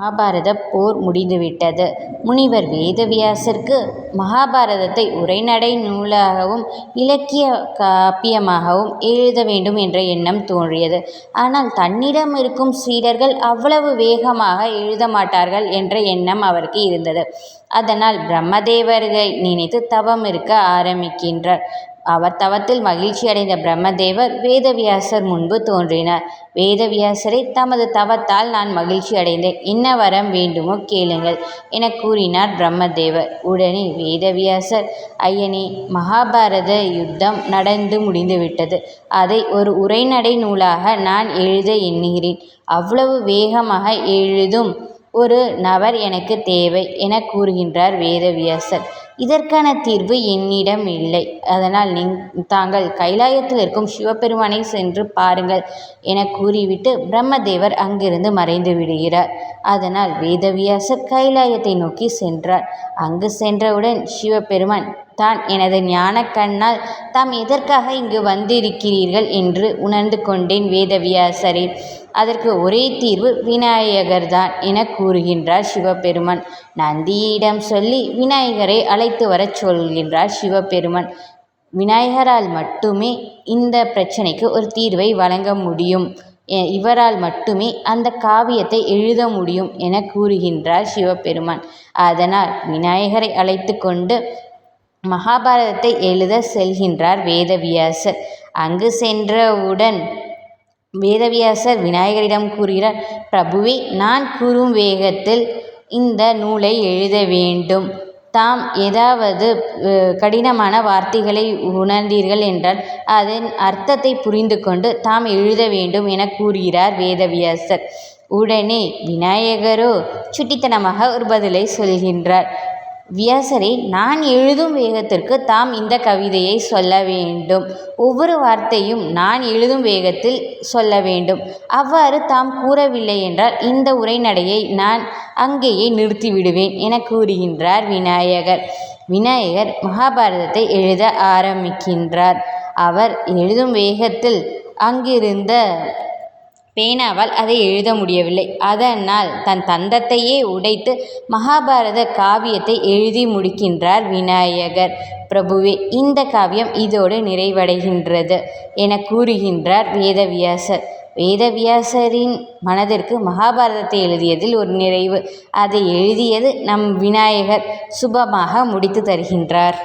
மகாபாரதப் போர் முடிந்துவிட்டது. முனிவர் வேதவியாசருக்கு மகாபாரதத்தை உரைநடை நூலாகவும் இலக்கிய காப்பியமாகவும் எழுத வேண்டும் என்ற எண்ணம் தோன்றியது. ஆனால் தன்னிடம் இருக்கும் சீடர்கள் அவ்வளவு வேகமாக எழுதமாட்டார்கள் என்ற எண்ணம் அவருக்கு இருந்தது. அதனால் பிரம்மதேவரை நினைத்து தவமிருக்க ஆரம்பிக்கின்றார். அவர் தவத்தில் மகிழ்ச்சியடைந்த பிரம்மதேவர் வேதவியாசர் முன்பு தோன்றினார். வேதவியாசரை தமது தவத்தால் நான் மகிழ்ச்சி அடைந்தேன். என்ன வரம் வேண்டுமோ கேளுங்கள் என கூறினார் பிரம்மதேவர். உடனே வேதவியாசர் ஐயனே மகாபாரத யுத்தம் நடந்து முடிந்துவிட்டது. அதை ஒரு உரைநடை நூலாக நான் எழுத எண்ணுகிறேன். அவ்வளவு வேகமாக எழுதும் ஒரு நபர் எனக்கு தேவை என கூறுகின்றார் வேதவியாசர். இதற்கான தீர்வு என்னிடம் இல்லை. அதனால் தாங்கள் கைலாயத்தில் இருக்கும் சிவபெருமானை சென்று பாருங்கள் என கூறிவிட்டு பிரம்மதேவர் அங்கிருந்து மறைந்து விடுகிறார் அதனால் வேதவியாசர் கைலாயத்தை நோக்கி சென்றார். அங்கு சென்றவுடன் சிவபெருமான் தான் எனது ஞானக் கண்ணால் தாம் எதற்காக இங்கு வந்திருக்கிறீர்கள் என்று உணர்ந்து கொண்டேன் வேதவியாசரே. அதற்கு ஒரே தீர்வு விநாயகர்தான் என கூறுகின்றார் சிவபெருமான். நந்தியிடம் சொல்லி விநாயகரை அழைத்து வரச் சொல்கின்றார் சிவபெருமான். விநாயகரால் மட்டுமே இந்த பிரச்சனைக்கு ஒரு தீர்வை வழங்க முடியும். இவரால் மட்டுமே அந்த காவியத்தை எழுத முடியும் என கூறுகின்றார் சிவபெருமான். அதனால் விநாயகரை அழைத்து கொண்டு மகாபாரதத்தை எழுதச் செல்கின்றார் வேதவியாசர். அங்கு சென்றவுடன் வேதவியாசர் விநாயகரிடம் கூறுகிறார் பிரபுவே நான் கூறும் வேகத்தில் இந்த நூலை எழுத வேண்டும். தாம் ஏதாவது கடினமான வார்த்தைகளை உணர்ந்தீர்கள் என்றால் அதன் அர்த்தத்தை புரிந்து கொண்டு தாம் எழுத வேண்டும் என கூறுகிறார் வேதவியாசர். உடனே விநாயகரோ சுட்டித்தனமாக ஒரு பதிலை சொல்கின்றார். வியாசரே நான் எழுதும் வேகத்திற்கு தாம் இந்த கவிதையை சொல்ல வேண்டும். ஒவ்வொரு வார்த்தையும் நான் எழுதும் வேகத்தில் சொல்ல வேண்டும். அவ்வாறு தாம் கூறவில்லையென்றால் இந்த உரைநடையை நான் அங்கேயே நிறுத்திவிடுவேன் என கூறுகின்றார் விநாயகர். விநாயகர் மகாபாரதத்தை எழுத ஆரம்பிக்கின்றார். அவர் எழுதும் வேகத்தில் அங்கிருந்த பேனாவால் அதை எழுத முடியவில்லை. அதனால் தன் தந்தத்தையே உடைத்து மகாபாரத காவியத்தை எழுதி முடிக்கின்றார் விநாயகர். பிரபுவே இந்த காவியம் இதோடு நிறைவடைகின்றது என கூறுகின்றார் வேதவியாசர். வேதவியாசரின் மனதிற்கு மகாபாரதத்தை எழுதியதில் ஒரு நிறைவு. அதை எழுதியது நம் விநாயகர் சுபமாக முடித்து தருகின்றார்.